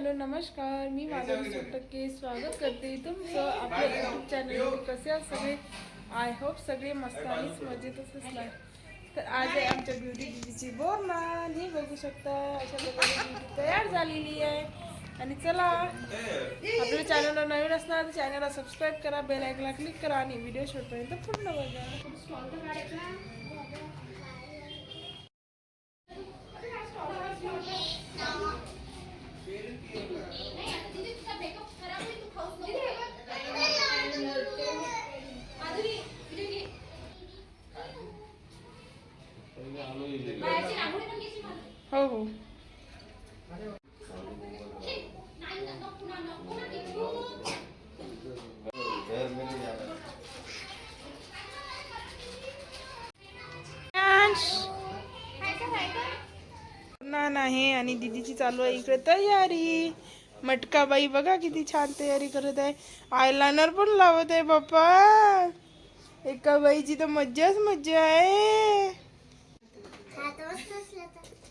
Hello नमस्कार. मी माधवी सोटके स्वागत करते. तुमचं आपल्या युट्यूब चॅनलवरती कसे आहात सगळे? आय होप सगळे मस्त आणिच मजेतच असणार तर आज आहे आमच्या ब्युटी दिदीची बोरमान हे बघू शकता अशा प्रकारे ब्युटी तयार झालेली आहे. आणि चला आपल्या चॅनलला नवीन असणार तर चॅनलला सबस्क्राईब करा बेल आयकला क्लिक करा आणि व्हिडिओ शेवटपर्यंत पूर्ण बघा. हो हो. ना आहे आणि दीदीची चालू आहे इकडे तयारी. मटका बाई बघा किती छान तयारी करत आहे. आयलाइनर पण लावत आहे बाप्पा. एका बाईची तर मज्जाच मज्जा आहे.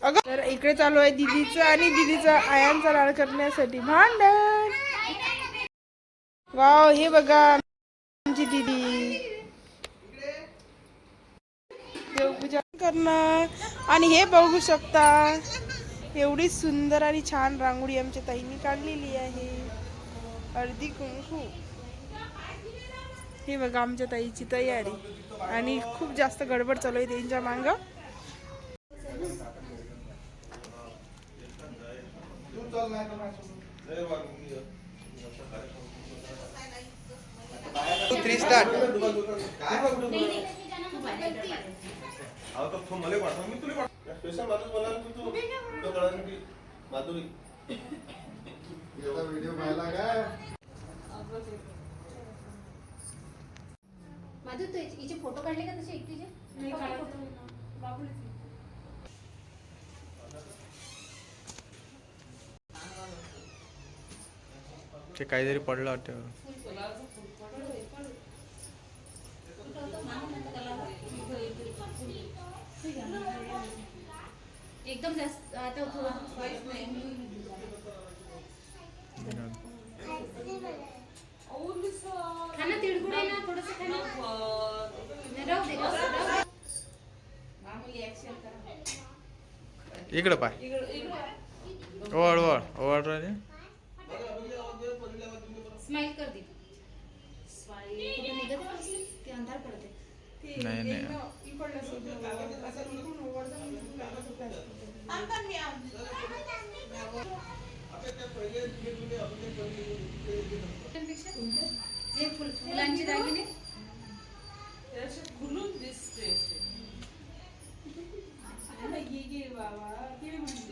अगं तर इकडे चालू आहे दीदीचं आणि दीदीचा आयांचा लाड करण्यासाठी भांडण. वाव हे बघा आमची दीदी. देवपूजा करणार. आणि हे बघू शकता एवढी सुंदर आणि छान रांगोळी आमच्या ताईंनी काढलेली आहे. अर्धी कुंकू. हे बघा आमच्या ताईची तयारी. आणि खूप जास्त गडबड चालू आहे त्यांच्या मांग. थ्री स्टार्ट अहो तर तो मला पाठव मी तुला पाठव स्पेशल माणूस मला तू तू तो कळलं की माधुरी व्हिडिओ पाहिला काय माझे तू हिचे फोटो काढले का तसे एकटीचे ते काहीतरी पडलं वाटतं. एकदम जास्त आता आहे ना थोडस राहू दे. इकडं पाय. ओवाळ ओवाळ. ओवाळ राहिले? स्माइल कर दे कुठं निघत आहे? ते अंधार पडते. नाही नाही. हे फुल फुलांची दागिने?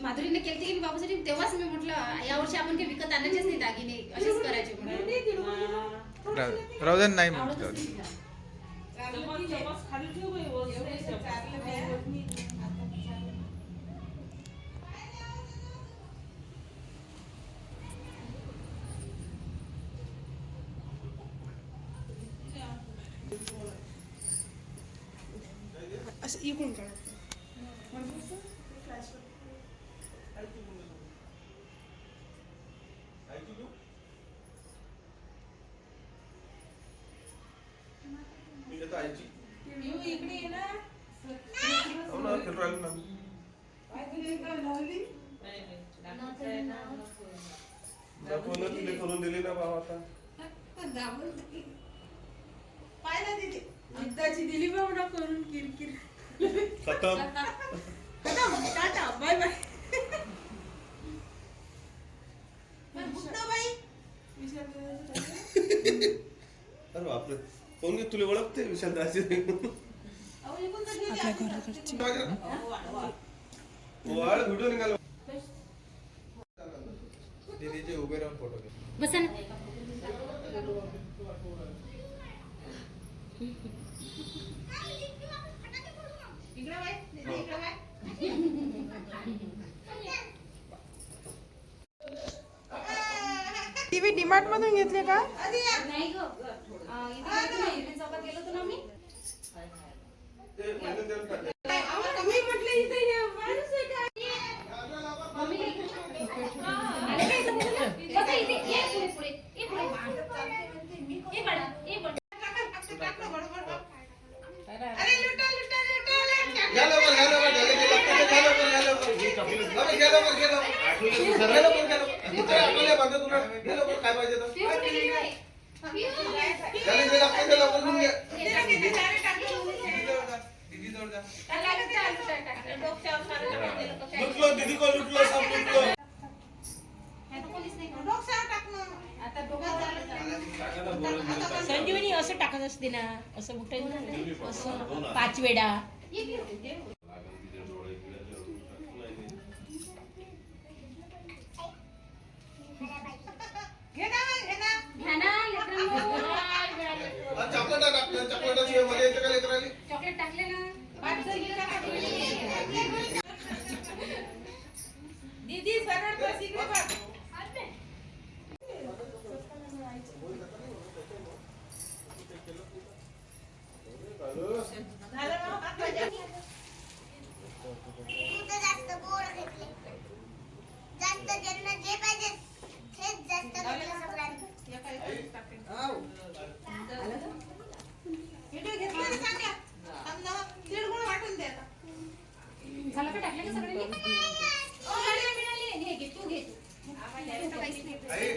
माधुरीने केली की बाबूसाठी तेव्हाच मी म्हटलं यावर्षी आपण काही विकत आणायचेच नाही दागिने असेच करायचे म्हणून. राहू दे नाही. असं इकडून काढ. मी करून दिली ना. आता पाहिला दिली बाबा करून किरकिर खतम टाटा बाय बाय अरे बापरे कोण घे तुला ओळखते विशाल दासी आपल्या घराकडची वाळ व्हिडिओ निघाला दीदीचे उभे राहून फोटो घे बसा ना टीव्ही डीमार्ट मधून घेतले का? नाही गेलो ना. मी म्हटलं इथे हे माणूस आहे का? मम्मीला इकडे- आले का इथं? घे लवकर, घे लवकर. इथे आपल्याला बांधा तुला. घे लवकर, काय पाहिजे तर. पिऊ कुठे गेली बाई? पिऊ. त्याला जे लागतं ते लवकर घेऊन घे. लुटलो, दीदी को लुटलो, सब लुटलो. ह्या तर कोणीच नाही करत. संजीवनी असं टाकत असते ना असं कुठे असं पाच वेळा ये पिऊ. घ्या ना, लेकरांनो. हा, चॉकलेट टाक आपल्याला, चॉकलेटाशिवाय मजा येते का लेकराला? चॉकलेट टाकले ना तिथं जास्त बोर घेतले जास्त ज्यांना जे पाहिजे तेच जास्त घेतलं सगळ्यांनी झालं का टाकलं का सगळ्यांनी ओ, मिळाली, मिळाली. घे, घे, तू घे. तू तर काहीच नाही करत. आई,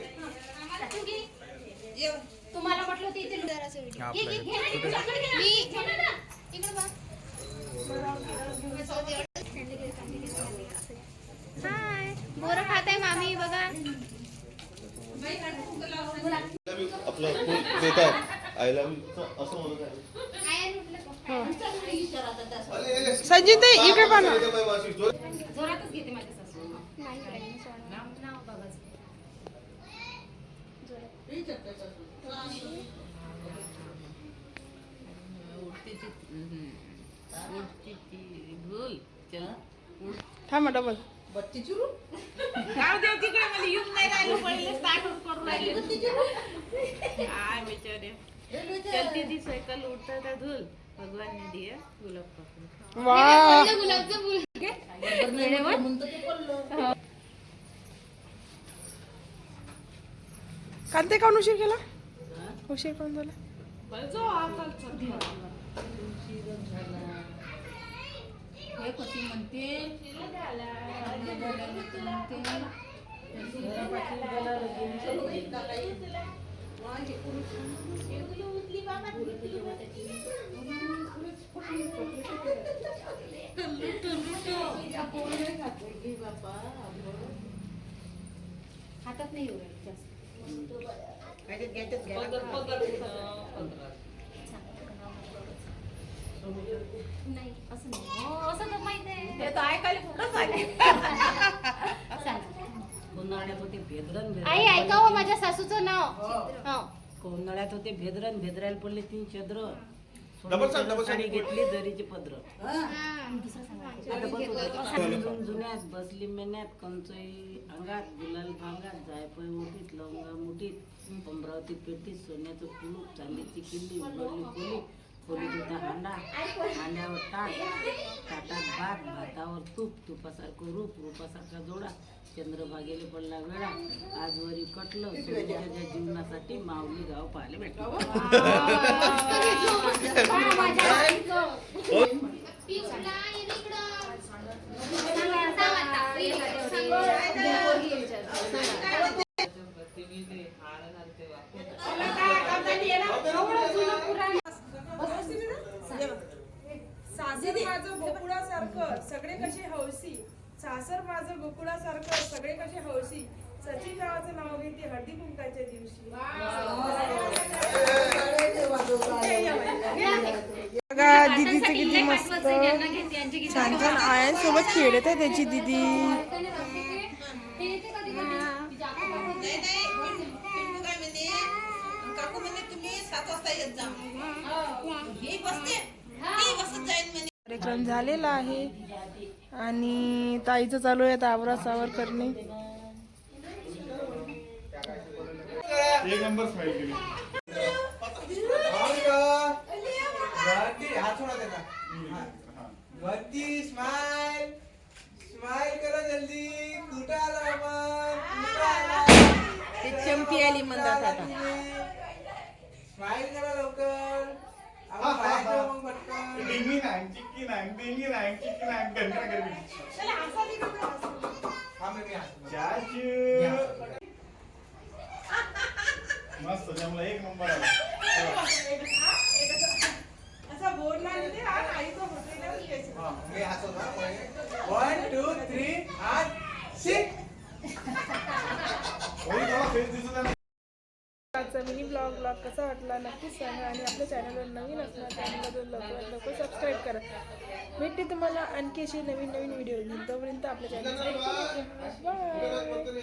आम्हाला तू घे. तुम्हाला म्हटलं होतं इथे घे, घे, घे ना, इकडे चॉकलेट घे ना. घे ना ना. इकडे बघ. हाय बोरं खात आहे मामी बघा आईला मी आपलं फूल देत आहे. आईला मी असं- असं म्हणत आहे. संजीव ताई इकडे पहा ना इथे थांबा डबल गाव देव तिकडे मला येऊन नाही राहिलं पहिले स्टार्ट करून राहिले. काय बिचारे. चलती ती सायकल उडता त्या धुल. भगवान ने दिया गुलाब का फूल वा गुलाबचं फुल. कांते काऊन उशीर केला? उशीर कोण झाला. हे कशी म्हणते हातात नाही एवढं जास्त. नाही असं नाही. हो, असं तर माहीत आहे. ते तर ऐकायला कुठंच आहे सांग. उन्हाळ्यात होते भेदरन आई ऐका हो माझ्या सासूचं नाव. हो. उन्हाळ्यात होते भेदरन भेदरायला पडले तीन चद्र. डबल सांग, डबल सांग. साडी घेतली दरीचे पदर. हा, दुसरं सांगा. आता बस जुन्यात बसली मेन्यात कंचई अंगात गुलाल भांगात जायपय मोठीत लवंगा मुठीत अमरावती पेटीत सोन्याचं कुलूप चांदीची किल्ली उघडली खोली होता हांडा हांड्यावर ताट ताटात भात भातावर तूप तुपासारखं रूप रूपासारखा जोडा चंद्रभागेले पडला वेळा आजवरी कटलं सोन्याच्या जीवनासाठी माऊली गाव पाहायला भेटलं हा, माझ्या आईचं. पिऊला ये ना इकडं. सांगा, सांग आता. ये तेवढी. सासर माझं गोकुळासारखं सगळे कसे हौसी सासर माझं गोकुळासारखं सगळे कसे हौसी सचिन गावाचं नाव घेते हळदी कुंकाच्या दिवशी बघा दीदीचं किती मस्त छान छान. आयांसोबत खेळत आहे त्याची दीदी. कार्यक्रम झालेला आहे. आणि ताईचं चालू आहे आता आवरा सावर करणे नंबर स्माईल केली वरती स्माइल स्माइल करा जल्दी. कुठं आला ते चंपी आली म्हणतात आता. स्माइल करा लवकर. आपण मग पटकन. डिंगी नांग चिक्की नांग डिंगी नांग चिक्की गंगा हा मी मस्त जमला एक नंबर आला असा बोर्ड लागले हा आईचा फोटो वन टू थ्री शिक आजचा मिनी ब्लॉग ब्लॉग कसा वाटला? नक्कीच सांगा आणि आपल्या चॅनलवर नवीन असणार चॅनलवर लवकरात लवकर सबस्क्राईब करा. भेटते तुम्हाला आणखी अशी नवीन नवीन व्हिडिओ घेऊन तोपर्यंत आपल्या चॅनल बाय